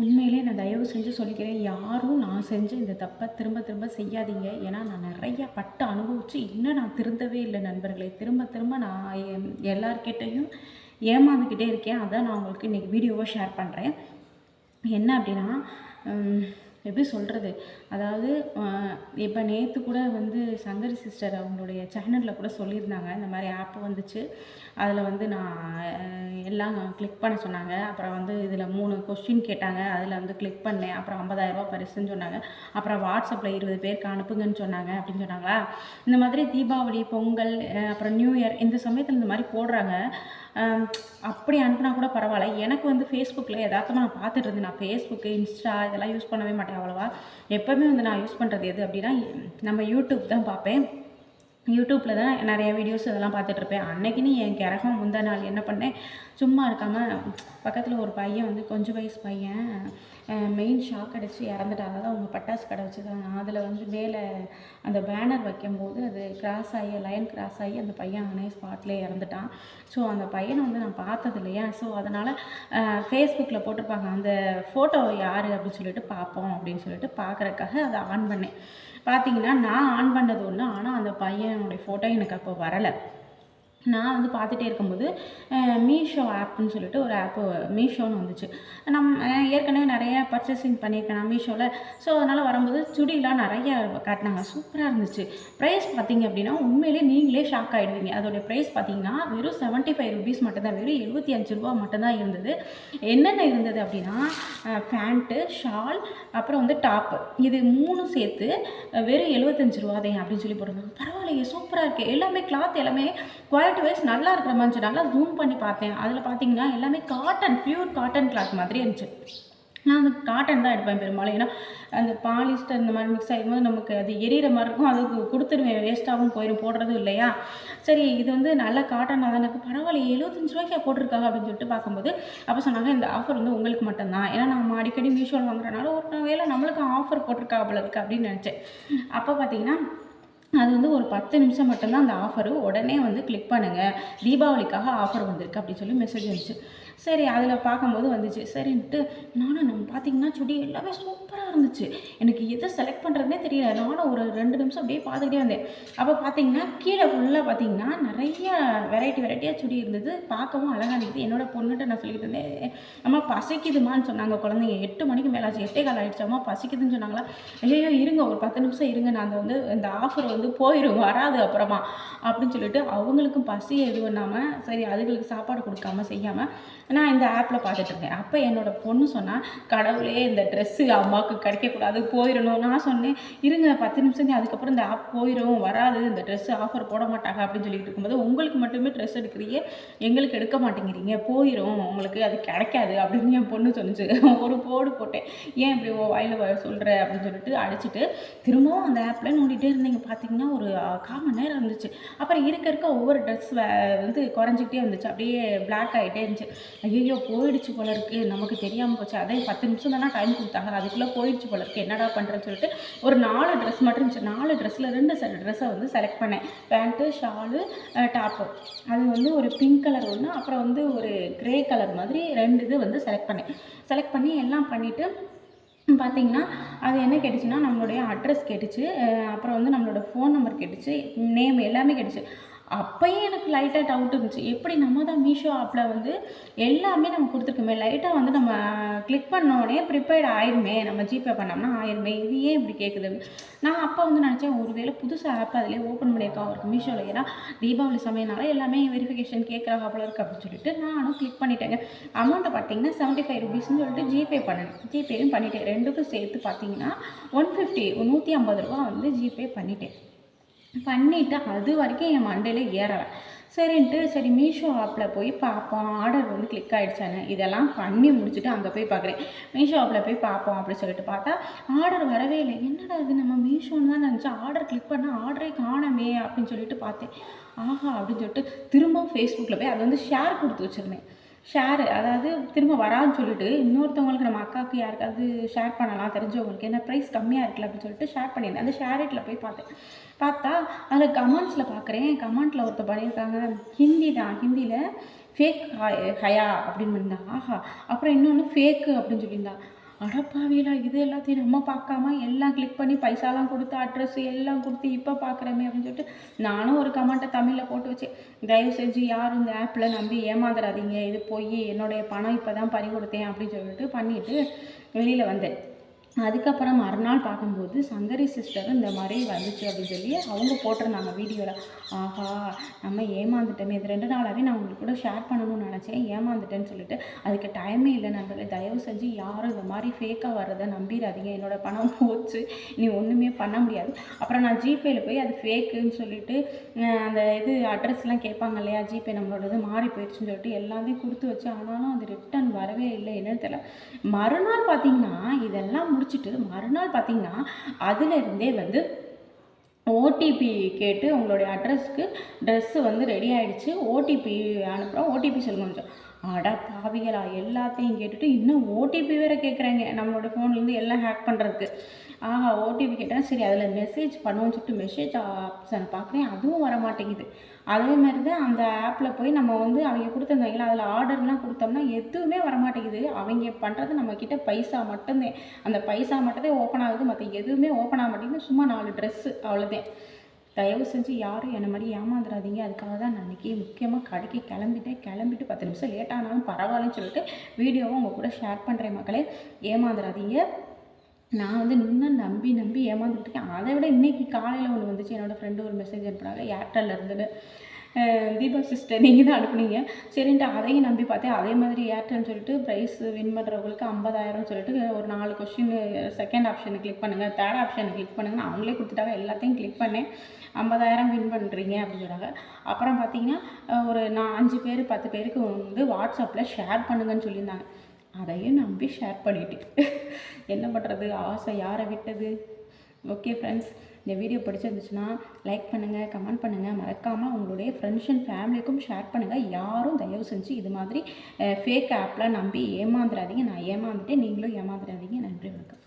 உண்மையிலே நான் தயவு செஞ்சு சொல்லிக்கிறேன் யாரும் நான் செஞ்ச இந்த தப்பை திரும்ப திரும்ப செய்யாதீங்க. ஏன்னா நான் நிறைய பட்டு அனுபவித்து இன்னும் நான் திருந்தவே இல்லை நண்பர்களே. திரும்ப திரும்ப நான் எ- ஏமாந்துக்கிட்டே இருக்கேன். அதான் நான் உங்களுக்கு இன்றைக்கி வீடியோவை ஷேர் பண்ணுறேன் என்ன அப்படின்னா எப்படி சொல்கிறது அதாவது இப்போ நேற்று கூட வந்து சங்கரி சிஸ்டர் அவங்களுடைய சேனலில் கூட சொல்லியிருந்தாங்க. இந்த மாதிரி ஆப் வந்துச்சு. அதில் வந்து நான் எல்லாம் கிளிக் பண்ண சொன்னாங்க. அப்புறம் வந்து இதில் மூணு கொஸ்டின் கேட்டாங்க. அதில் வந்து கிளிக் பண்ணேன். அப்புறம் ஐம்பதாயிரரூபா பரிசுன்னு சொன்னாங்க. அப்புறம் வாட்ஸ்அப்பில் இருபது பேருக்கு அனுப்புங்கன்னு சொன்னாங்க அப்படின்னு சொன்னாங்களா? இந்த மாதிரி தீபாவளி பொங்கல் அப்புறம் நியூ இயர் இந்த சமயத்தில் இந்த மாதிரி போடுறாங்க. அப்படி அனுப்புனா கூட பரவாயில்ல. எனக்கு வந்து ஃபேஸ்புக்கில் யதார்த்தமாக நான் பார்த்துட்டு இருந்தேன். நான் ஃபேஸ்புக்கு இன்ஸ்டா இதெல்லாம் யூஸ் பண்ணவே மாட்டேன் அவ்வளோவா. எப்போவுமே வந்து நான் யூஸ் பண்ணுறது எது அப்படின்னா நம்ம யூடியூப் தான் பார்ப்பேன். யூடியூப்பில் தான் நிறைய வீடியோஸ் இதெல்லாம் பார்த்துட்ருப்பேன் அன்னைக்குன்னு என் கிரகம் முந்தா நாள் என்ன பண்ணேன்? சும்மா இருக்காமல் பக்கத்தில் ஒரு பையன் வந்து கொஞ்சம் வயசு பையன் மெயின் ஷாக் அடித்து இறந்துட்டாங்க அதாவது அவங்க பட்டாசு கடை வச்சுருக்காங்க அதில் வந்து மேலே அந்த பேனர் வைக்கும்போது அது கிராஸ் ஆகி லைன் கிராஸ் ஆகி அந்த பையன் அவனே ஸ்பாட்லேயே இறந்துட்டான். ஸோ அந்த பையனை வந்து நான் பார்த்தது இல்லையா? ஸோ அதனால் ஃபேஸ்புக்கில் போட்டிருப்பாங்க. அந்த ஃபோட்டோ யார் அப்படின்னு சொல்லிட்டு பார்ப்போம் அப்படின்னு சொல்லிட்டு பார்க்குறக்காக அதை ஆன் பண்ணேன். பார்த்தீங்கன்னா நான் ஆன் பண்ணது ஒன்று பையனுடைய ஃபோட்டோ எனக்கு அப்போ வரலை. நான் வந்து பார்த்துட்டே இருக்கும்போது மீஷோ ஆப்னு சொல்லிட்டு ஒரு ஆப்பு மீஷோன்னு வந்துச்சு. நம் ஏற்கனவே நிறைய பர்ச்சேசிங் பண்ணியிருக்கேன் நான் மீஷோவில் ஸோ அதனால் வரும்போது சுடிலாம் நிறைய காட்டினாங்க. சூப்பராக இருந்துச்சு. ப்ரைஸ் பார்த்தீங்க அப்படின்னா உண்மையிலே நீங்களே ஷாக் ஆகிடுவீங்க அதோடைய ப்ரைஸ் பார்த்தீங்கன்னா வெறும் செவன்ட்டி ஃபைவ் ருபீஸ் மட்டும்தான் வெறும் எழுபத்தி அஞ்சு ரூபா மட்டும்தான் இருந்தது. என்னென்ன இருந்தது அப்படின்னா பேண்ட்டு ஷால் அப்புறம் வந்து டாப்பு இது மூணும் சேர்த்து வெறும் எழுபத்தஞ்சு ரூபாதே அப்படின்னு சொல்லி போட்டிருந்தாங்க. பரவாயில்லையே சூப்பராக இருக்குது எல்லாமே கிளாத் எல்லாமே குவாலிட்டி வைஸ் நல்லா இருக்கிற மாதிரி நல்லா ஜூம் பண்ணி பார்த்தேன். அதில் பார்த்தீங்கன்னா எல்லாமே காட்டன் பியூர் காட்டன் கிளாத் மாதிரி இருந்துச்சு. நான் அந்த காட்டன் தான் எடுப்பேன் பெரும்பாலும். ஏன்னா அந்த பாலிஸ்டர் இந்த மாதிரி மிக்ஸ் ஆகும்போது நமக்கு அது எரியிற மாதிரி இருக்கும். அதுக்கு கொடுத்துருவேன் வேஸ்ட்டாகவும் போயிடும் போடுறதும் இல்லையா? சரி இது வந்து நல்ல காட்டனாக தான் எனக்கு பரவாயில்ல எழுபத்தஞ்சு ரூபாய்க்கா போட்டிருக்காங்க அப்படின்னு சொல்லிட்டு பார்க்கும்போது அப்போ சொன்னாங்க இந்த ஆஃபர் வந்து உங்களுக்கு மட்டும்தான். ஏன்னா நம்ம அடிக்கடி மீஷோவில் வாங்குறனால ஒரு வேளை நம்மளுக்கு ஆஃபர் போட்டிருக்கா போல இருக்கு அப்படின்னு நினச்சேன். அப்போ பார்த்தீங்கன்னா அது வந்து ஒரு பத்து நிமிஷம் மட்டும்தான் அந்த ஆஃபரு உடனே வந்து கிளிக் பண்ணுங்கள் தீபாவளிக்காக ஆஃபர் வந்திருக்கு அப்படின்னு சொல்லி மெசேஜ் வந்துச்சு. சரி அதில் பார்க்கும்போது வந்துச்சு. சரின்ட்டு நானும் நம்ம பார்த்தீங்கன்னா சுடி எல்லாமே சூப்பராக இருந்துச்சு. எனக்கு எதை செலக்ட் பண்ணுறதுனே தெரியல. நானும் ஒரு ரெண்டு நிமிஷம் அப்படியே பார்த்துக்கிட்டே வந்தேன். அப்போ பார்த்தீங்கன்னா கீழே ஃபுல்லாக பார்த்தீங்கன்னா நிறைய வெரைட்டி வெரைட்டியாக சுடி இருந்தது. பார்க்கவும் அழகாக இருந்தது. என்னோட பொண்ணுகிட்ட நான் சொல்லிக்கிட்டு இருந்தேன் அம்மா பசிக்குதுமான்னு சொன்னாங்க. குழந்தைங்க எட்டு மணிக்கு மேலே ஆச்சு. எட்டே கால் ஆகிடுச்சாம்மா அம்மா பசிக்குதுன்னு சொன்னாங்களா? ஐயோ இருங்க. ஒரு பத்து நிமிஷம் இருங்க. நான் அந்த வந்து இந்த ஆஃபர் வந்து போயிடும் வராது அப்புறமா. அப்படின்னு சொல்லிட்டு அவங்களுக்கும் பசி எதுவும் பண்ணாமல் சரி அதுகளுக்கு சாப்பாடு கொடுக்காம செய்யாமல் நான் இந்த ஆப்பில் பார்த்துட்ருக்கேன் அப்போ என்னோடய பொண்ணு சொன்னால் கடவுளே இந்த ட்ரெஸ்ஸு அம்மா அம்மாவுக்கு கிடைக்கக்கூடாது போயிடணும். நான் சொன்னேன் இருங்க பத்து நிமிஷம் அதுக்கப்புறம் இந்த ஆப் போயிடும் வராது இந்த ட்ரெஸ்ஸு ஆஃபர் போட மாட்டாங்க அப்படின்னு சொல்லிட்டு இருக்கும்போது உங்களுக்கு மட்டுமே ட்ரெஸ் எடுக்கிறீங்க எங்களுக்கு எடுக்க மாட்டேங்கிறீங்க போயிடும் உங்களுக்கு அது கிடைக்காது அப்படின்னு என் பொண்ணு சொன்னிச்சு. ஒரு போடு போட்டேன். ஏன் இப்படி ஓ வாயில் சொல்கிற அப்படின்னு சொல்லிட்டு அடிச்சுட்டு திரும்பவும் அந்த ஆப்பில் நோண்டிகிட்டே இருந்தீங்க பார்த்தீங்கன்னா ஒரு கால் மணி நேரம் இருந்துச்சு. அப்புறம் இருக்க இருக்க ஒவ்வொரு ட்ரெஸ் வந்து குறைஞ்சிக்கிட்டே இருந்துச்சு. அப்படியே பிளாக் ஆகிட்டே இருந்துச்சு. ஐயோ போயிடுச்சு போல இருக்குது நமக்கு தெரியாமல் போச்சு. அதே பத்து நிமிஷம் தானே டைம் கொடுத்தாங்க. அதுக்குள்ளே போயிடுச்சு போல இருக்கு. என்னடா பண்ணுறேன்னு சொல்லிட்டு ஒரு நாலு ட்ரெஸ் மட்டும் இருந்துச்சு. நாலு ட்ரெஸ்ஸில் ரெண்டு ட்ரெஸ்ஸை வந்து செலக்ட் பண்ணேன். பேண்ட்டு ஷாலு டாப்பு அது வந்து ஒரு பிங்க் கலர் ஒன்று அப்புறம் வந்து ஒரு க்ரே கலர் மாதிரி ரெண்டு இது வந்து செலக்ட் பண்ணேன். செலக்ட் பண்ணி எல்லாம் பண்ணிவிட்டு பார்த்தீங்கன்னா அது என்ன கேட்டுச்சுன்னா நம்மளுடைய அட்ரஸ் கேட்டுச்சு. அப்புறம் வந்து நம்மளோட ஃபோன் நம்பர் கேட்டுச்சு. நேம் எல்லாமே கேட்டுச்சு. அப்போயும் எனக்கு லைட்டாக டவுட் இருந்துச்சு. எப்படி நம்ம தான் மீஷோ ஆப்பில் வந்து எல்லாமே நம்ம கொடுத்துருக்கோமே? லைட்டாக வந்து நம்ம கிளிக் பண்ணோடனே ப்ரிப்பேர்ட் ஆயிருமே? நம்ம ஜிபே பண்ணோம்னா ஆயிருமே? இது ஏன் இப்படி கேட்குது நான் அப்போ வந்து நினச்சேன் ஒருவேளை புதுசாக ஆப் அதிலே ஓப்பன் பண்ணியிருக்கா அவருக்கு மீஷோவில் ஏன்னா தீபாவளி சமயம்னால எல்லாமே வெரிஃபிகேஷன் கேட்குறாங்க போல இருக்கு அப்படின்னு சொல்லிட்டு நானும் கிளிக் பண்ணிட்டேங்க. அமௌண்ட்டை பார்த்தீங்கன்னா செவன்ட்டி ஃபைவ் ருபீஸ்னு சொல்லிட்டு ஜிபே பண்ணேன். ஜிபேயும் பண்ணிட்டேன். ரெண்டுக்கும் சேர்த்து பார்த்தீங்கன்னா ஒன் ஃபிஃப்டி நூற்றி ஐம்பது ரூபா வந்து ஜிபே பண்ணிட்டேன். பண்ணிவிட்டு அது வரைக்கும் என் மண்டையில் ஏறலை. சரின்ட்டு சரி மீஷோ ஆப்பில் போய் பார்ப்போம் ஆர்டர் வந்து கிளிக் ஆகிடுச்சானே இதெல்லாம் பண்ணி முடிச்சுட்டு அங்கே போய் பார்க்குறேன் மீஷோ ஆப்பில் போய் பார்ப்போம் அப்படின்னு சொல்லிட்டு பார்த்தா ஆர்டர் வரவே இல்லை. என்னடா இது? நம்ம மீஷோன்னு தான் நினச்சா ஆர்டர் கிளிக் பண்ணால் ஆர்டரே காணமே அப்படின்னு சொல்லிட்டு பார்த்தேன். ஆஹா அப்படின்னு சொல்லிட்டு திரும்பவும் ஃபேஸ்புக்கில் போய் அதை வந்து ஷேர் கொடுத்து வச்சுருந்தேன். ஷேரு அதாவது திரும்ப வரான்னு சொல்லிட்டு இன்னொருத்தவங்களுக்கு நம்ம அக்காவுக்கு யாருக்காவது ஷேர் பண்ணலாம் தெரிஞ்சவங்களுக்கு என்ன ப்ரைஸ் கம்மியாக இருக்குல்ல அப்படின்னு சொல்லிட்டு ஷேர் பண்ணியிருந்தேன். அந்த ஷேரேட்டில் போய் பார்த்தேன். பார்த்தா அதில் கமெண்ட்ஸில் பார்க்குறேன். கமெண்ட்டில் ஒருத்தர் பண்ணியிருக்காங்க. ஹிந்தி தான். ஹிந்தியில் ஃபேக் ஹயா அப்படின்னு இருந்தாங்க ஆஹா. அப்புறம் இன்னொன்று ஃபேக்கு அப்படின்னு சொல்லியிருந்தா. அடப்பாவியலா இது எல்லாத்தையும் நம்ம பார்க்காம எல்லாம் கிளிக் பண்ணி பைசாலாம் கொடுத்து அட்ரஸ் எல்லாம் கொடுத்து இப்போ பார்க்குறமே அப்படின்னு சொல்லிட்டு நானும் ஒரு கமெண்ட்டை தமிழில் போட்டு வச்சேன். தயவு செஞ்சு யாரும் இந்த ஆப்பில் நம்பி ஏமாந்துடாதீங்க இது போய் என்னுடைய பணம் இப்போ தான் பறி கொடுத்தேன் அப்படின்னு சொல்லிட்டு பண்ணிவிட்டு வெளியில் வந்தேன். அதுக்கப்புறம் மறுநாள் பார்க்கும்போது சங்கரி சிஸ்டர் இந்த மாதிரி வந்துச்சு அப்படின்னு சொல்லி அவங்க போட்டிருந்தாங்க வீடியோவில் ஆஹா நம்ம ஏமாந்துட்டோமே. இது ரெண்டு நாளாகவே நான் உங்களுக்கு கூட ஷேர் பண்ணணும்னு நினச்சேன். ஏமாந்துட்டேன்னு சொல்லிட்டு அதுக்கு டைமே இல்லை நண்பர்களே. தயவு செஞ்சு யாரும் இந்த மாதிரி ஃபேக்காக வர்றதை நம்பிடாதீங்க. என்னோடய பணம் போச்சு. நீ ஒன்றுமே பண்ண முடியாது. அப்புறம் நான் ஜிபேயில் போய் அது ஃபேக்குன்னு சொல்லிட்டு அந்த இது அட்ரஸ்லாம் கேட்பாங்க இல்லையா? ஜிபே நம்மளோட இது மாறி போயிடுச்சுன்னு சொல்லிட்டு எல்லாத்தையும் கொடுத்து வச்சு ஆனாலும் அது ரிட்டன் வரவே இல்லை. என்னன்னு தெரியல. மறுநாள் பார்த்தீங்கன்னா இதெல்லாம் முடிச்சுட்டு மறுநாள் பார்த்தீங்கன்னா அதுலேருந்தே வந்து ஓடிபி கேட்டு உங்களுடைய அட்ரஸ்க்கு ட்ரெஸ்ஸு வந்து ரெடி ஆகிடுச்சு ஓடிபி அனுப்புகிறோம் ஓடிபி சொல்லுங்க அட பாவிகளா எல்லாத்தையும் கேட்டுட்டு இன்னும் ஓடிபி வேறு கேட்குறாங்க நம்மளோட ஃபோன்லேருந்து எல்லாம் ஹேக் பண்ணுறதுக்கு ஆஹா ஓடிபி கேட்டால் சரி அதில் மெசேஜ் பண்ணுவோம்னு சொல்லிட்டு மெசேஜ் ஆப்ஷன் பார்க்குறேன் அதுவும் வர மாட்டேங்குது அதே மாதிரி தான் அந்த ஆப்பில் போய் நம்ம வந்து அவங்க கொடுத்துருந்தாங்களா அதில் ஆர்டர்லாம் கொடுத்தோம்னா எதுவுமே வர மாட்டேங்குது அவங்க பண்ணுறது நம்மக்கிட்ட பைசா மட்டும்தான். அந்த பைசா மட்டும்தான் ஓப்பன் ஆகுது மற்ற எதுவுமே ஓப்பன் ஆக மாட்டேங்குது. சும்மா நாலு ட்ரெஸ்ஸு அவ்வளோதான் தயவு செஞ்சு யாரும் என்னை மாதிரி ஏமாந்துடாதீங்க அதுக்காக தான் நான் அன்றைக்கி முக்கியமாக கடைக்கு கிளம்பிட்டேன். கிளம்பிட்டு பத்து நிமிஷம் லேட் ஆனாலும் பரவாயில்லன்னு சொல்லிட்டு வீடியோவை உங்கள் கூட ஷேர் பண்ணுறேன் மக்களே. ஏமாந்துடாதீங்க நான் வந்து இன்னும் நம்பி நம்பி ஏமாந்துட்டு இருக்கேன். அதை விட இன்றைக்கி காலையில் ஒன்று வந்துச்சு. என்னோடய ஃப்ரெண்டு ஒரு மெசேஜ் அனுப்புனாங்க ஏர்டெல்லில் இருந்துன்னு. தீபா சிஸ்டர் நீங்கள் தான் அனுப்புனீங்க. சரின்ட்டு அதையும் நம்பி பார்த்தேன். அதே மாதிரி ஏர்டெல்னு சொல்லிட்டு ப்ரைஸ் வின் பண்ணுறவங்களுக்கு ஐம்பதாயிரம்னு சொல்லிட்டு ஒரு நாலு கொஷின் செகண்ட் ஆப்ஷனை கிளிக் பண்ணுங்கள் தேர்ட் ஆப்ஷனை கிளிக் பண்ணுங்கள் அவங்களே கொடுத்துட்டாங்க. எல்லாத்தையும் கிளிக் பண்ணேன். ஐம்பதாயிரம் வின் பண்ணுறீங்க அப்படின்னு சொன்னாங்க. அப்புறம் பார்த்தீங்கன்னா ஒரு நான் அஞ்சு பேர் பத்து பேருக்கு வந்து வாட்ஸ்அப்பில் ஷேர் பண்ணுங்கன்னு சொல்லியிருந்தாங்க. அதையும் நம்பி ஷேர் பண்ணிட்டு. என்ன பண்ணுறது ஆசை யாரை விட்டது? ஓகே ஃப்ரெண்ட்ஸ் இந்த வீடியோ பிடிச்சிருந்துச்சுன்னா லைக் பண்ணுங்கள் கமெண்ட் பண்ணுங்கள் மறக்காமல் உங்களுடைய ஃப்ரெண்ட்ஸ் அண்ட் ஃபேமிலிக்கும் ஷேர் பண்ணுங்கள் யாரும் தயவு செஞ்சு இது மாதிரி ஃபேக் ஆப்லாம் நம்பி ஏமாந்துடாதீங்க நான் ஏமாந்துட்டேன். நீங்களும் ஏமாந்துடாதீங்க. நன்றி வணக்கம்.